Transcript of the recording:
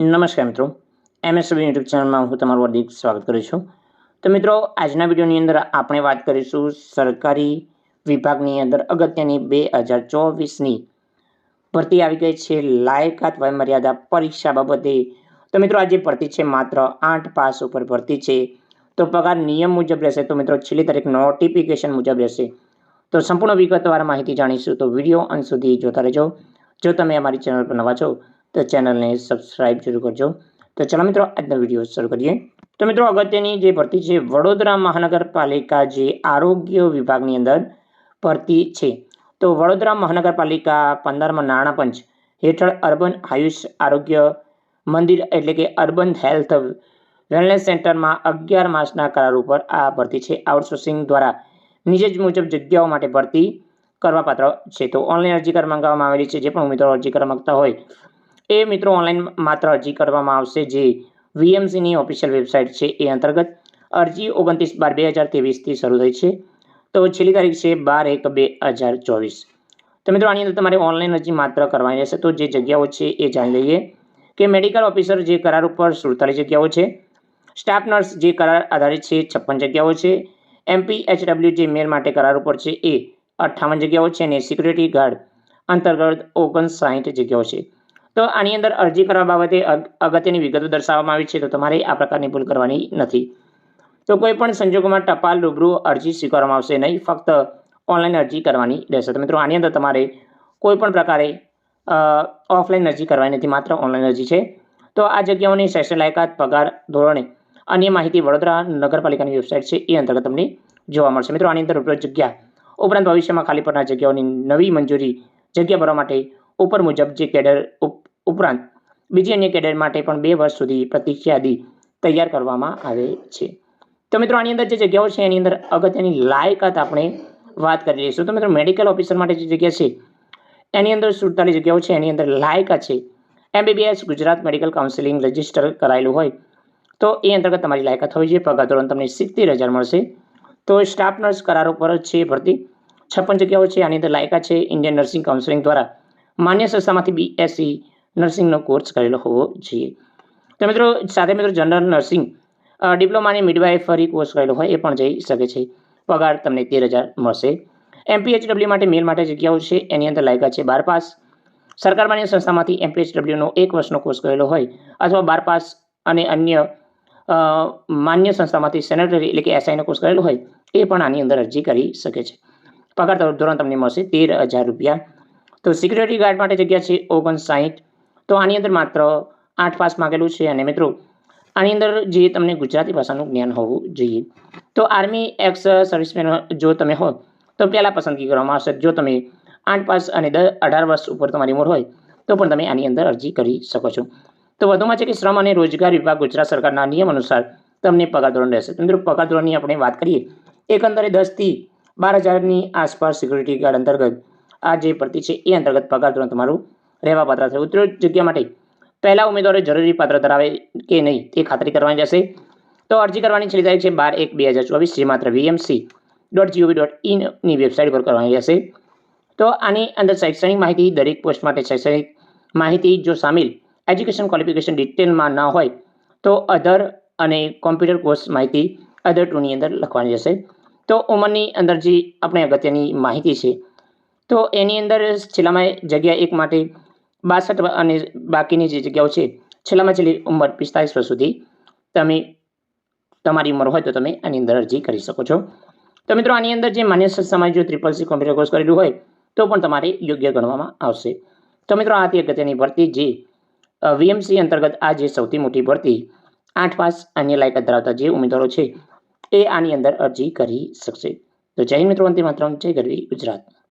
નમસ્કાર મિત્રો. MSB YouTube ચેનલમાં હું તમારું હાર્દિક સ્વાગત કરું છું. તો મિત્રો, આજના વિડીયોની અંદર આપણે વાત કરીશું સરકારી વિભાગની અંદર અગત્યની બે હજાર ચોવીસની. ભરતી આવી ગઈ છે લાયકાત વયમર્યાદા પરીક્ષા બાબતે. તો મિત્રો, આજે ભરતી છે માત્ર આઠ પાસ ઉપર ભરતી છે. તો પગાર નિયમ મુજબ રહેશે. તો મિત્રો, છેલ્લી તારીખ નોટિફિકેશન મુજબ રહેશે. તો સંપૂર્ણ વિગતવાર માહિતી જાણીશું. તો વીડિયો અંત સુધી જોતા રહેજો. જો તમે અમારી ચેનલ પર નવા છો તો ચેનલને સબસ્ક્રાઈબ જરૂર કરજો. તો ચાલો મિત્રો, આજનો વીડિયો શરૂ કરીએ. તો મિત્રો, અગત્યની જે ભરતી છે, વડોદરા મહાનગરપાલિકા જે આરોગ્ય વિભાગની અંદર ભરતી છે. તો વડોદરા મહાનગરપાલિકા પંદરમાં નાણાં પંચ હેઠળ અર્બન આયુષ આરોગ્ય મંદિર એટલે કે અર્બન હેલ્થ વેલનેસ સેન્ટરમાં અગિયાર માસના કરાર ઉપર આ ભરતી છે. આઉટસોર્સિંગ દ્વારા નીચે જ મુજબ જગ્યાઓ માટે ભરતી કરવા પાત્ર છે. તો ઓનલાઈન અરજી કરવા માંગવામાં આવેલી છે, જે પણ ઉમેદવારો અરજી કરવા માંગતા હોય એ મિત્રો ઓનલાઈન માત્ર અરજી કરવામાં આવશે, જે વીએમસીની ઓફિશિયલ વેબસાઇટ છે, એ અંતર્ગત અરજી ઓગણત્રીસ બાર બે હજાર ત્રેવીસથી શરૂ થઈ છે. તો છેલ્લી તારીખ છે બાર એક બે હજાર ચોવીસ. તો મિત્રો, આની અંદર તમારે ઓનલાઈન અરજી માત્ર કરવાની રહેશે. તો જે જગ્યાઓ છે એ જાણી લઈએ. કે મેડિકલ ઓફિસર જે કરાર ઉપર સુડતાલીસ જગ્યાઓ છે. સ્ટાફ નર્સ જે કરાર આધારિત છે, છપ્પન જગ્યાઓ છે. એમપી એચડબલ્યુ જે મેલ માટે કરાર ઉપર છે, એ અઠ્ઠાવન જગ્યાઓ છે. અને સિક્યુરિટી ગાર્ડ અંતર્ગત ઓગણસાઠ જગ્યાઓ છે. તો આની અંદર અરજી કરવા બાબતે અગત્યની વિગતો દર્શાવવામાં આવી છે, તો તમારે આ પ્રકારની ભૂલ કરવાની નથી. તો કોઈ પણ સંજોગોમાં ટપાલ રૂબરૂ અરજી સ્વીકારવામાં આવશે નહીં, ફક્ત ઓનલાઈન અરજી કરવાની રહેશે. તો મિત્રો, આની અંદર તમારે કોઈ પણ પ્રકારે ઓફલાઈન અરજી કરવાની નથી, માત્ર ઓનલાઈન અરજી છે. તો આ જગ્યાઓની શૈક્ષણિક લાયકાત, પગાર, ધોરણે, અન્ય માહિતી વડોદરા નગરપાલિકાની વેબસાઇટ છે, એ અંતર્ગત તમને જોવા મળશે. મિત્રો, આની અંદર ઉપલબ્ધ જગ્યા, ઉપરાંત ભવિષ્યમાં ખાલી પડનાર જગ્યાઓની નવી મંજૂરી જગ્યા ભરવા માટે ઉપર મુજબ જે કેડર ઉપરાંત બીજી અન્ય કેડર માટે પણ બે વર્ષ સુધી પ્રતિક્ષા તૈયાર કરવામાં આવે છે. તો મિત્રો, આની અંદર જે જગ્યાઓ છે, એની અંદર અગત્યની લાયકાત આપણે વાત કરી લઈશું. તો મિત્રો મેડિકલ ઓફિસર માટે જે જગ્યા છે, એની અંદર સુડતાલીસ જગ્યાઓ છે, એની અંદર લાયકાત છે. MBBS Gujarat medical counselling register કરાયેલું હોય, તો એ અંતર્ગત તમારી લાયકાત હોય છે પગાર ધોરણ તમને સિત્તેર હજાર મળશે. તો સ્ટાફ નર્સ કરારો પર છે ભરતી. છપ્પન જગ્યાઓ છે, આની અંદર લાયકાત છે. ઇન્ડિયન નર્સિંગ કાઉન્સિલિંગ દ્વારા માન્ય સંસ્થામાંથી બીએસસી નર્સિંગનો કોર્સ કરેલો હોવો જોઈએ. તો મિત્રો, સાથે મિત્રો જનરલ નર્સિંગ ડિપ્લોમાની મિડવાઇફરી કોર્સ કરેલો હોય એ પણ જઈ શકે છે. પગાર તમને તેર હજાર મળશે. એમપીએચડબલ્યુ માટે મેલ માટે જગ્યાઓ છે, એની અંદર લાયકા છે બાર પાસ. સરકાર માન્ય સંસ્થામાંથી એમપીએચડબલ્યુનો એક વર્ષનો કોર્સ કરેલો હોય અથવા બાર પાસ અને અન્ય માન્ય સંસ્થામાંથી સેનેટરી એટલે કે એસઆઈનો કોર્સ કરેલો હોય એ પણ આની અંદર અરજી કરી શકે છે. પગાર ધોરણ તમને મળશે તેર હજાર રૂપિયા. તો સિક્યુરિટી ગાર્ડ માટે જગ્યા છે ઓગણસાઠ તો આની અંદર માત્ર આઠ પાસ માગેલું છે અને મિત્રો, આની અંદર જે તમને ગુજરાતી ભાષાનું જ્ઞાન હોવું જોઈએ. તો આર્મી એક્સ સર્વિસમેન જો તમે હો, તો પહેલાં પસંદગી કરવામાં આવશે. જો તમે આઠ પાસ અને દસ અઢાર વર્ષ ઉપર તમારી ઉંમર હોય, તો પણ તમે આની અંદર અરજી કરી શકો છો. તો વધુમાં છે કે શ્રમ અને રોજગાર વિભાગ ગુજરાત સરકારના નિયમ અનુસાર તમને પગાર ધોરણ રહેશે. મિત્રો, પગાર ધોરણની આપણે વાત કરીએ, એકંદરે દસથી બાર હજારની આસપાસ સિક્યુરિટી ગાર્ડ અંતર્ગત આ જે ભરતી છે, એ અંતર્ગત પગાર ધોરણ તમારું રહેવા પાત્ર છે. ઉત્તર જગ્યા માટે પહેલા ઉમેદવારો જરૂરી પાત્ર ધરાવે કે નહીં તે ખાતરી કરવાની જશે તો અરજી કરવાની છેલ્લી તારીખ છે બાર એક બે હજાર ચોવીસ, જે માત્ર વીએમસી ડોટ જીઓવી ડોટ ઇનની વેબસાઇટ પર કરવાની રહેશે. તો આની અંદર શૈક્ષણિક માહિતી દરેક પોસ્ટ માટે શૈક્ષણિક માહિતી જો સામેલ એજ્યુકેશન ક્વોલિફિકેશન ડિટેલમાં ન હોય, તો અધર અને કોમ્પ્યુટર કોર્સ માહિતી અધર ટુની અંદર લખવાની રહેશે. તો ઉંમરની અંદર જે આપણે અગત્યની માહિતી છે, તો એની અંદર છેલ્લામાં જગ્યા એક માટે બાસઠ અને બાકીની જે જગ્યાઓ છે, છેલ્લામાં છેલ્લી ઉંમર પિસ્તાલીસ વર્ષ સુધી તમે, તમારી ઉંમર હોય તો તમે આની અંદર અરજી કરી શકો છો. તો મિત્રો, આની અંદર જે માન્ય સંસ્થામાં જો ટ્રિપલ સી કોમ્પ્યુટર કોર્સ કરેલું હોય, તો પણ તમારે યોગ્ય ગણવામાં આવશે. તો મિત્રો, આ હતી અગત્યની ભરતી જે વીએમસી અંતર્ગત આ જે સૌથી મોટી ભરતી, આઠ પાસ અન્ય લાયકાત ધરાવતા જે ઉમેદવારો છે, એ આની અંદર અરજી કરી શકશે. તો જય મિત્રો અંતિમ માત્ર જય ગરવી ગુજરાત.